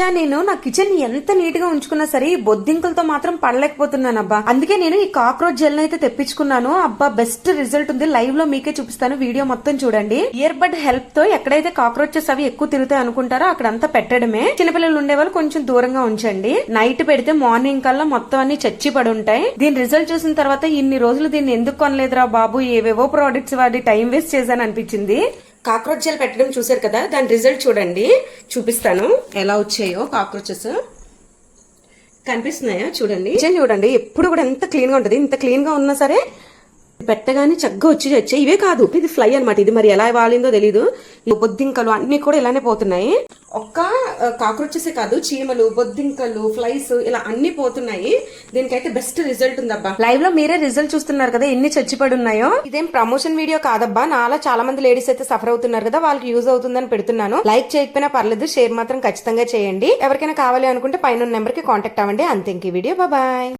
చా నేను నా కిచెన్ ఎంత నీట్గా ఉంచుకున్నా సరే ఈ బొద్దింకలతో మాత్రం పడలేకపోతున్నాను అబ్బా అందుకే నేను ఈ కాక్రోచ్ జెల్ అయితే తెప్పించుకున్నాను. అబ్బా బెస్ట్ రిజల్ట్ ఉంది. లైవ్లో మీకే చూపిస్తాను. వీడియో మొత్తం చూడండి. ఇయర్ బడ్ హెల్ప్తో ఎక్కడైతే కాక్రోచెస్ అవి ఎక్కువ తిరుగుతాయి అనుకుంటారో అక్కడంతా పెట్టడమే. చిన్నపిల్లలు ఉండే వాళ్ళు కొంచెం దూరంగా ఉంచండి. నైట్ పెడితే మార్నింగ్ కల్లా మొత్తం అన్ని చచ్చి పడి ఉంటాయి. దీని రిజల్ట్ చూసిన తర్వాత ఇన్ని రోజులు దీన్ని ఎందుకు కొనలేదురా బాబు? ఏవేవో ప్రోడక్ట్స్ వాడి టైం వేస్ట్ చేశాను అనిపించింది. కాక్రోచ్ జెల్ పెట్టడం చూసారు కదా? దాని రిజల్ట్ చూడండి. చూపిస్తాను. ఎలా వచ్చాయో కాక్రోచెస్. కనిపిస్తున్నాయా? చూడండి. చూడండి. ఎప్పుడు కూడా ఎంత క్లీన్గా ఉంటది. ఇంత క్లీన్గా ఉన్నా సరే పెట్టగానే చక్కగా వచ్చి వచ్చాయి ఇవే కాదు. ఇది ఫ్లై అన్నమాట. ఇది మరి ఎలా వాలిందో తెలీదు. ఈ బొద్దింకలు అన్ని కూడా ఇలానే పోతున్నాయి. ఒక్క కాక్రోచెసే కాదు చీమలు బొద్దింకలు ఫ్లైస్ ఇలా అన్ని పోతున్నాయి. దీనికైతే బెస్ట్ రిజల్ట్ ఉందబ్బా. లైవ్లో మీరే రిజల్ట్ చూస్తున్నారు కదా ఎన్ని చచ్చిపడి ఉన్నాయో ఇదేం ప్రమోషన్ వీడియో కాదబ్బా. నాలా చాలా మంది లేడీస్ అయితే సఫర్ అవుతున్నారు కదా వాళ్ళకి యూజ్ అవుతుందని పెడుతున్నాను. లైక్ చేయకపోయినా పర్లేదు షేర్ మాత్రం ఖచ్చితంగా చేయండి. ఎవరికైనా కావాలి అనుకుంటే పైన నెంబర్కి కాంటాక్ట్ అవ్వండి. అంతే ఇంక వీడియో బాయ్